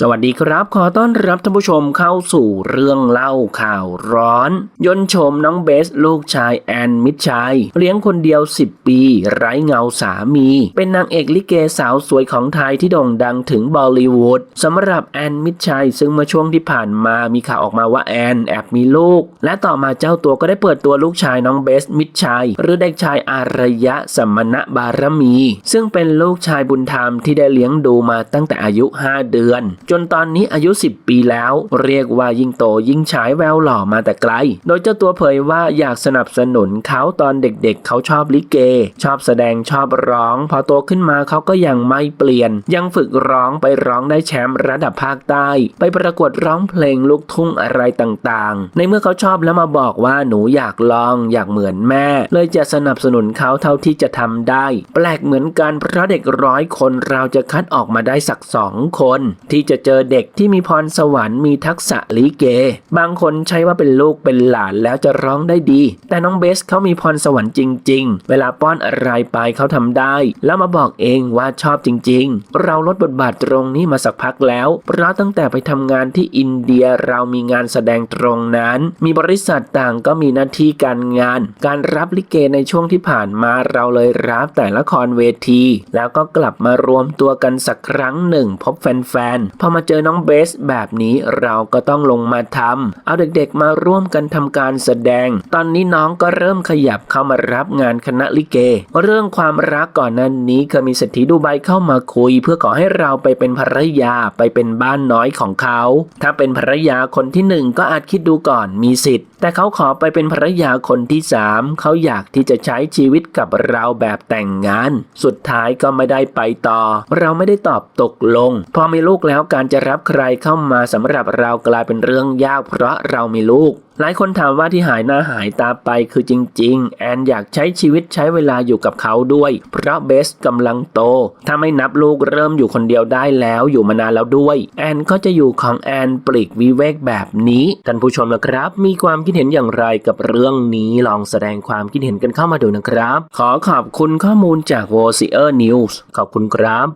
สวัสดีครับ ขอต้อนรับท่านผู้ชมเข้าสู่เรื่องเล่าข่าวร้อน ยนชมน้องเบสลูกชายแอนมิดชัยเลี้ยงคนเดียว 10 ปี ไร้เงาสามี เป็นนางเอกลิเกสาวสวยของไทยที่โด่งดังถึงบอลลีวูดสำหรับแอนมิดชัยซึ่งเมื่อช่วงที่ผ่านมามีข่าวออกมาว่าแอนแอบมีลูก และต่อมาเจ้าตัวก็ได้เปิดตัวลูกชายน้องเบสมิดชัยหรือเด็กชายอารยะสมณบารมี ซึ่งเป็นลูกชายบุญธรรมที่ได้เลี้ยงดูมาตั้งแต่อายุ 5 เดือนจนตอนนี้อายุ 10 ปีแล้ว เรียกว่ายิ่งโตยิ่งฉายแววหล่อมาแต่ไกล โดยเจ้าตัวเผยว่าอยากสนับสนุนเขาตอนเด็กๆ เขาชอบลิเก ชอบแสดงชอบร้อง พอโตขึ้นมาเขาก็ยังไม่เปลี่ยน ยังฝึกร้องไปร้องได้แชมป์ระดับภาคใต้ ไปประกวดร้องเพลงลูกทุ่งอะไรต่างๆ ในเมื่อเขาชอบแล้วมาบอกว่าหนูอยากลองอยากเหมือนแม่ เลยจะสนับสนุนเขาเท่าที่จะทำได้ แปลกเหมือนกันเพราะเด็กร้อยคนเราจะคัดออกมาได้สักสองคน ที่จะเจอเด็กที่มีพรสวรรค์มีทักษะลิเก บางคนใช้ว่าเป็นลูกเป็นหลานแล้วจะร้องได้ดี แต่น้องเบสเขามีพรสวรรค์จริง ๆ เวลาป้อนอะไรไปเขาทำได้ แล้วมาบอกเองว่าชอบจริง ๆ เราลดบทบาทตรงนี้มาสักพักแล้ว เพราะตั้งแต่ไปทำงานที่อินเดียเรามีงานแสดงตรงนั้น มีบริษัทต่างก็มีหน้าที่การงาน การรับลิเกในช่วงที่ผ่านมาเราเลยรับแต่ละครเวที แล้วก็กลับมารวมตัวกันสักครั้งหนึ่ง พบแฟนๆพอมาเจอน้องเบสแบบนี้เราก็ต้องลงมาทำเอาเด็กๆมาร่วมกันทำการแสดง ตอนนี้น้องก็เริ่มขยับเข้ามารับงานคณะลิเก เรื่องความรักก่อนหนั้นนี้เคยมีเศรษฐีดูไบเข้ามาคุย เพื่อขอให้เราไปเป็นภรรยาไปเป็นบ้านน้อยของเขา ถ้าเป็นภรรยาคนที่หนึ่งก็อาจคิดดูก่อนมีสิทธิ์ แต่เขาขอไปเป็นภรรยาคนที่สามเขาอยากที่จะใช้ชีวิตกับเราแบบแต่งงาน สุดท้ายก็ไม่ได้ไปต่อ เราไม่ได้ตอบตกลง พอมีลูกแล้วการจะรับใครเข้ามาสำหรับเรากลายเป็นเรื่องยากเพราะเรามีลูกหลายคนถามว่าที่หายหน้าหายตาไปคือจริง ๆ แอนอยากใช้ชีวิตใช้เวลาอยู่กับเขาด้วย เพราะเบสกำลังโต ถ้าไม่นับลูกเริ่มอยู่คนเดียวได้แล้วอยู่มานานแล้วด้วย แอนก็จะอยู่ของแอนปลีกวิเวกแบบนี้ ท่านผู้ชมนะครับ มีความคิดเห็นอย่างไรกับเรื่องนี้ลองแสดงความคิดเห็นกันเข้ามาดูนะครับ ขอขอบคุณข้อมูลจาก v o c e r News ขอบคุณครับ